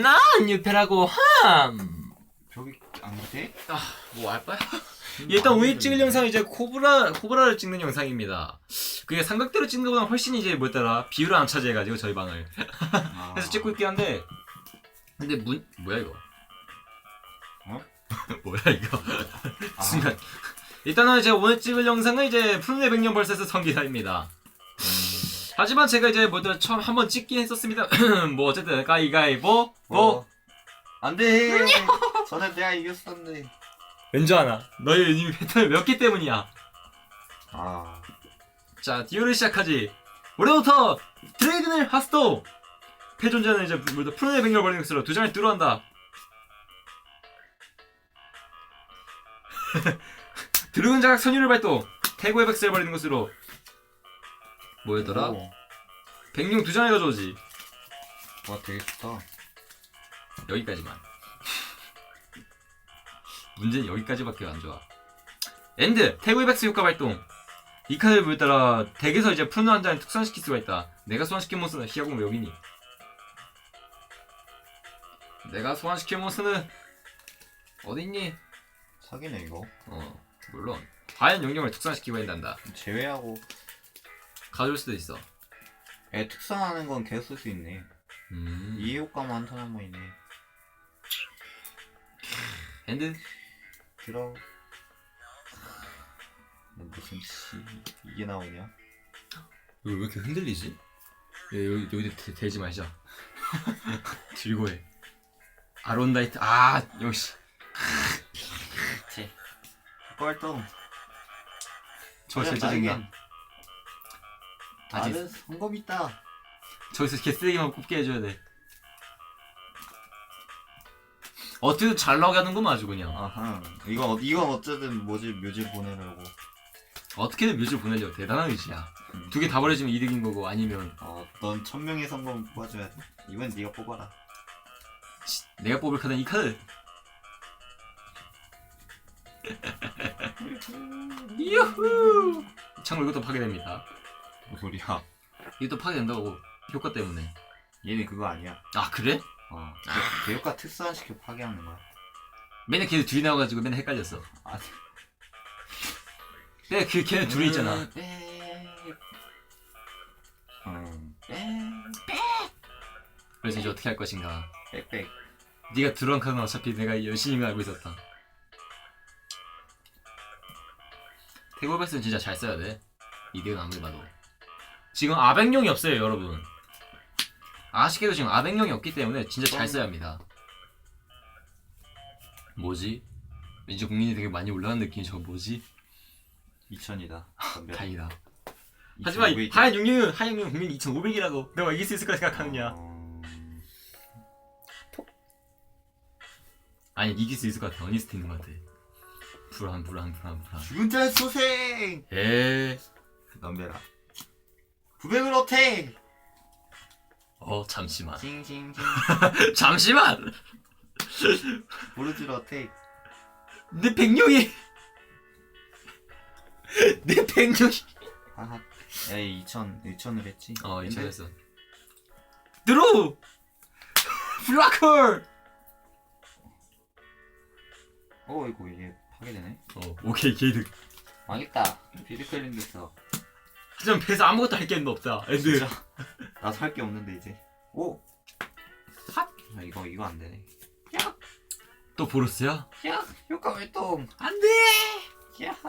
난 유패라고 함. 벽이 안 돼? 뭐 할까요? 일단 오늘 찍을 영상 은 이제 코브라 코브라를 찍는 영상입니다. 그게 삼각대로 찍는 것보다 훨씬 이제 뭐였더라 비율을 안 차지해가지고 저희 방을 아, 그래서 찍고 있긴 한데 근데 문 뭐야 이거? 어? 뭐야 이거? 아, 순간 일단은 제가 오늘 찍을 영상은 이제 푸른의 백년 벌써서 성기사입니다. 음, 하지만 제가 이제 뭐더라 처음 한번 찍긴 했었습니다. 뭐 어쨌든 가위가위보 뭐 어. 안 돼. 전에 내가 이겼었는데. 왠지 아나 너의 이미 패턴을 몇기 때문이야. 아, 자, 듀오를 시작하지. 올해부터 트레이드는 하스도! 패존자는 이제 뭐다 프로의 백렬 버리는 것으로 두 장을 뚫어한다. 드래곤 자각 선율을 발동! 태고의 백스를 버리는 것으로 뭐였더라? 오, 백룡 두 장을 가져오지. 와 되게 좋다. 여기까지만. 문제는 여기까지밖에 안 좋아. 엔드! 태고의 백스 효과 발동! 이 카드를 보에 따라 덱에서 이제 푸른 한 장을 특수화시킬 수가 있다. 내가 소환시킨 몬스터는 희야공 왜 여기니? 내가 소환시킨 몬스터는 어딨니? 사기네 이거. 어, 물론. 과연 용령을 특수화시키고 한단다. 제외하고 가져올 수도 있어. 애 특성하는 건 계속 쓸 수 있네. 음. 이 효과만 한 턴 한 번 있네. 엔드? 들어. 무슨 씨 이게 나오냐? 왜, 왜 이렇게 흔들리지? 예, 여기, 여기 대, 대지 마시자. 들고 해. 아론다이트, 아, 역시. 제 활동. 저 진짜 짜증나. 아직- 나는 성검 있다. 저기서 개쓰레기만 꼽게 해줘야 돼. 어떻게든 잘 나오게 하는구만, 아주 그냥. 아하. 이건 어- 이건 어쨌든 뭐지 묘지 보내려고. 어떻게든 뮤즈를 보내려고 대단한 의지야. 음. 두 개 다 버려지면 이득인 거고, 아니면 어, 넌 천명의 성검 뽑아줘야 돼. 이번 네가 뽑아라. 치, 내가 뽑을 카드는 이 카드. 유후! 참고로 이것도 파괴됩니다. 뭐 소리야? 이것도 파괴된다고, 효과 때문에. 얘는 그거 아니야. 아, 그래? 어. 개- 개효과 특수한 시켜 파괴하는 거야. 맨날 걔네 둘이 나와가지고 맨날 헷갈렸어. 아, 근데 그 걔네 둘이 있잖아. 음, 그래서 이제 어떻게 할 것인가. 빽빽. 네가 들어온 카드는 어차피 내가 열심히 알고 있었다. 태고백스는 진짜 잘 써야 돼. 이득은 아무리 봐도. 지금 아백용이 없어요, 여러분. 아쉽게도 지금 아백용이 없기 때문에 진짜 잘 써야 합니다. 뭐지? 왠지 국민이 되게 많이 올라간 느낌이 저거 뭐지? 2000이다. 다행이다. 하지만 하얀 용룡은 하얀 용룡 국민이 2,500이라고 내가 이길 수 있을 거라 생각하느냐? 어... 아니 이길 수 있을 것 같아. 어니스트 있는 것 같아. 불안 불안 불안 불안. 죽은 자의 소생! 에. 넘겨라. 900을 어택! 어 잠시만. 징징징. 잠시만. 보르질 어택. 내 백룡이. 내 백룡이. 하하. 에이 2000, 2000을 했지. 어 근데 이천했어. 드로우. 블라커. 어 이거 이게 파괴되네. 어 오케이 게이득. 망했다. 비리클린 됐어. 하지만 배에서 아무것도 할 게 없다. 엔드. 진짜. 나도 할 게 없는데 이제. 오. 핫. 아, 이거 이거 안 되네. 또 보로스야? 야 효과 활동. 안 돼. 야하.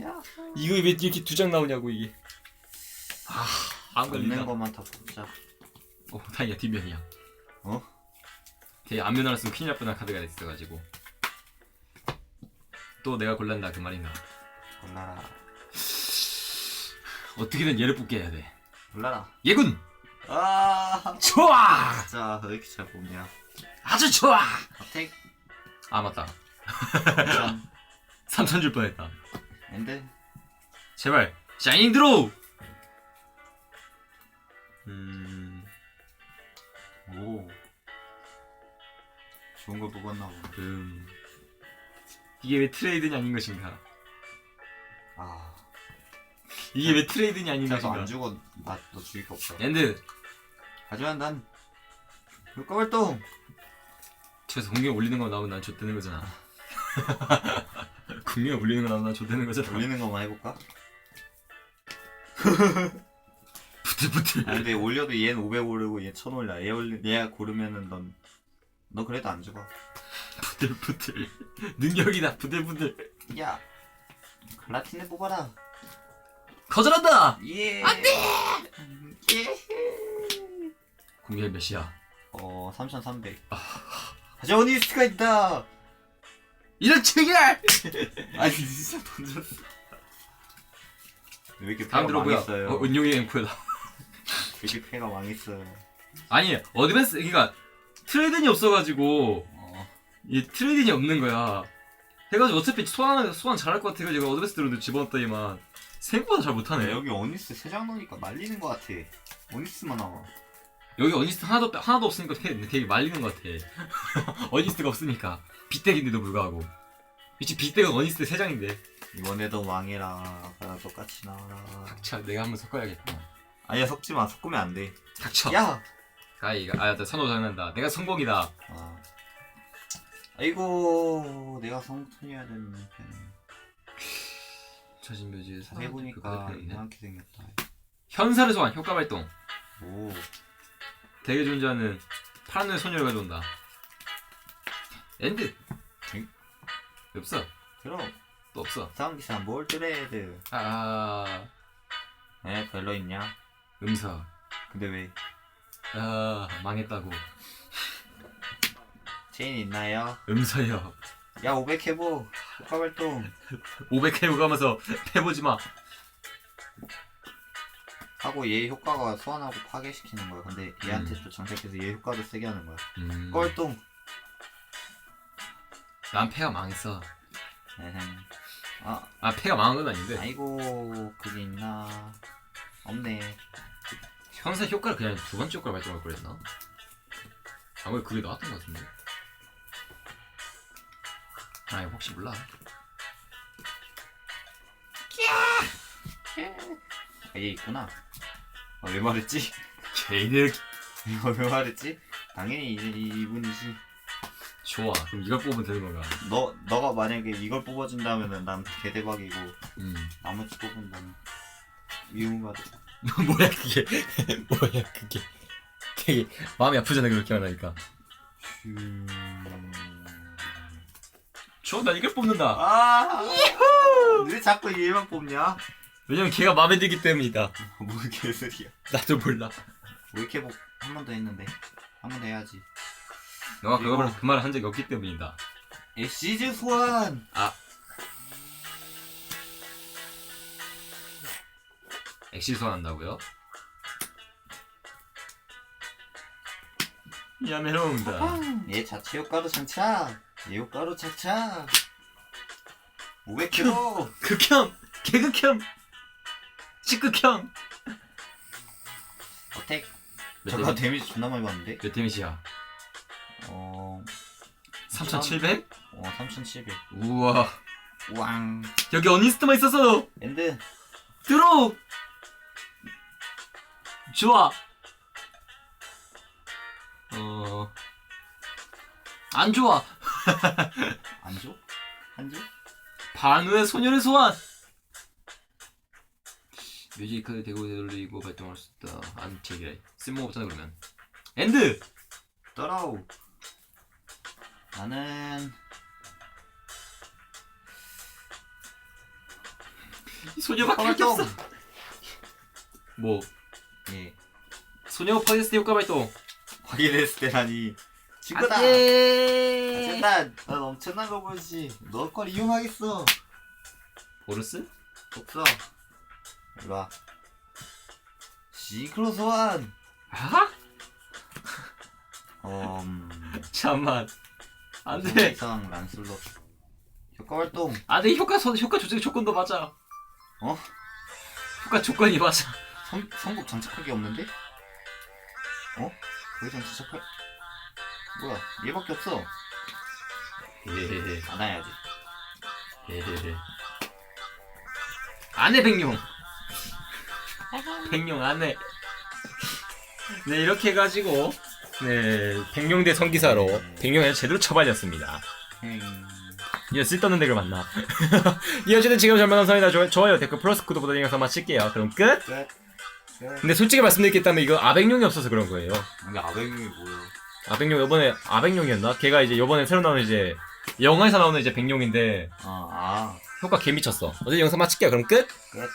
야하. 이거 왜 이렇게 두 장 나오냐고 이게. 아안 없는 걸린다. 것만 다 뽑자. 어 다행이야 뒷면이야. 어? 걔 앞면 하나 쓰면 큰일 날 뻔한 카드가 있어가지고. 또 내가 골란다 그 말인가. 골라라. 어떻게든 얘를 뽑게 해야 돼. 골라라. 예군. 아. 좋아. 진짜 왜 이렇게 잘 뽑냐. 아주 좋아. 어택. 아 맞다. 2000. 3천 줄 뻔했다. 엔드. 제발 샤이닝 드로우. 음, 오. 좋은 걸 뽑았나 보네. 음. 이게 왜 트레이드냐 아닌 것인가? 아. 이게 왜 트레이드냐 것인가? 죽어. 나너 죽일 거 없어. 엔드 하지만 난 효과 활동. 저에서 공룡 올리는 거 나오면 난 좆되는 거잖아. 공룡 올리는 거 나오면 난 좆되는 거잖아. 올리는 것만 해볼까? 부들부들. 아 근데 올려도 얘는 500 오르고 얘 1000 올려. 얘 올리 얘 고르면은 넌. 너 그래도 안 죽어. 부들부들. 능력이다. 부들부들. 야. 글라틴을 뽑아라. 거절한다. 예. 안돼. 예. 공룡 몇이야? 어 3,300. 아, 오니스트가 있다. 이런 체결! 아니 진짜 던졌어. 왜 이렇게 다음 패가 들어보야. 망했어요? 어, 은용이 앵코다. 왜 이렇게 패가 망했어요? 아니 어드밴스 그러니까 트레이든이 없어가지고 어. 이 트레이든이 없는 거야. 해가지고 어차피 소환 소환 잘할 것 같아가지고 어드밴스 들어도 집어넣었더니만 생각보다 잘 못하네. 여기 어니스 세 장 넣으니까 말리는 것 같아. 어니스만 나와. 여기 어니스트 하나도 없- 하나도 없으니까 되게, 되게 말리는 것 같아. 어니스트가 없으니까 빗대기인데도 불구하고. 미치 빗대가 어니스트 세 장인데. 이번에도 망해라. 나랑 똑같이 나와라. 자 내가 한번 섞어야겠다. 아니야 섞지 마. 섞으면 안 돼. 닥쳐. 야. 가이가 아나 선호 장난다. 내가 성공이다. 아. 아이고 내가 성통해야 되는 편. 처진 묘지에서 해보니까 있네. 이상하게 생겼다. 현사를 소환 효과 발동. 오. 대게 존재하는 파란 눈의 소녀를 가져온다. 엔드. 응? 없어. 그럼 또 없어. 상기사 몰드레드. 아에 별로 있냐? 음사. 근데 왜 아 망했다고. 체인 있나요? 음사야. 야 500 해보. 효과 활동. 500 해고 가면서 해보지 마. 하고 얘 효과가 소환하고 파괴시키는 거야. 근데 얘한테 음. 또 장착해서 얘 효과도 세게 하는 거야. 음. 꼴동. 난 패가 망했어. 에헴. 아아 패가 망한 건 아닌데. 아이고 그게 있나? 없네. 현사 효과를 그냥 두 번째 효과를 발동할 거랬나? 아무래도 그게 나왔던 것 같은데. 아 혹시 몰라. 아, 얘 있구나. 아, 왜 말했지? 개이득. 이거 왜 말했지? 당연히 이, 이, 이분이지. 좋아. 그럼 이걸 뽑으면 되는 건가? 너 너가 만약에 이걸 뽑아준다면은 난 개대박이고 음. 나머지 뽑은다면 위험하다. 뭐야 그게? 뭐야 그게? 되게 마음이 아프잖아 그렇게 말하니까. 좋 아나 이걸 뽑는다. 아, 왜 자꾸 얘만 뽑냐? 왜냐면 걔가 마음에 들기 때문이다. 뭐 개소리야. 나도 몰라. 왜 이렇게 뭐, 한번 더 했는데 한 번 더 해야지. 너가 그걸 그 말을 한 적이 없기 때문이다. 엑시즈 소환. 엑시 소환한다고요? 야메롱다. 얘 자체 효과로 장착. 얘 효과로 장착. 500kg. 극혐, 개극혐, 시극혐. 어택. 몇 잠깐 데미- 데미지 존나 많이 받는데. 몇 데미지야? 어, 3,700? 어 3,700. 우와. 우왕. 여기 어니스트만 있었어. 엔드. 들어. 좋아. 어. 안 좋아. 안 줘? 한 줘? 반우의 소녀를 소환. 뮤지컬 대고 되돌리고 발동할 수 있다. 안 체계. 쓸모 없잖아 그러면. 엔드. 떠라오. 나는 이 소녀밖에 활동. 없어. 뭐 예. 소녀 퍼레스트 효과 발동. 확인했을 때라니. 친구다. 안돼. 어쨌든 난 엄청난 거 보지. 너 걸 이용하겠어. 보르스? 없어. 일로 와. 싱크로 소환. 아? 음. 잠만. 안 돼. 이상 란슬롯. 효과 활동. 안 돼 효과 선 효과 조정 조건도 맞아. 어? 효과 조건이 맞아. 선, 선곡 장착할 게 없는데? 어? 더 이상 장착할 뭐야 얘밖에 없어 헤헤헤. 안 해야지 헤헤헤. 안해 백룡. 백룡 안해. 네 이렇게 해가지고 네, 백룡대 성기사로 네. 백룡에 제대로 처발렸습니다. 행. 이제 쓸데없는 덱을 만나. 이 어쨌든 지금 잘 감사합니다. 좋아요, 좋아요, 댓글, 플러스 구독 버튼 영상 마칠게요. 그럼 끝. 끝. 끝. 근데 솔직히 말씀드리겠다면 이거 아백룡이 없어서 그런 거예요. 근데 아베이 뭐야? 아백룡 이번에 아백룡이었나? 걔가 이제 이번에 새로 나오는 이제 영화에서 나오는 이제 백룡인데 아, 아. 효과 개 미쳤어. 어제 영상 마칠게요. 그럼 끝. 끝.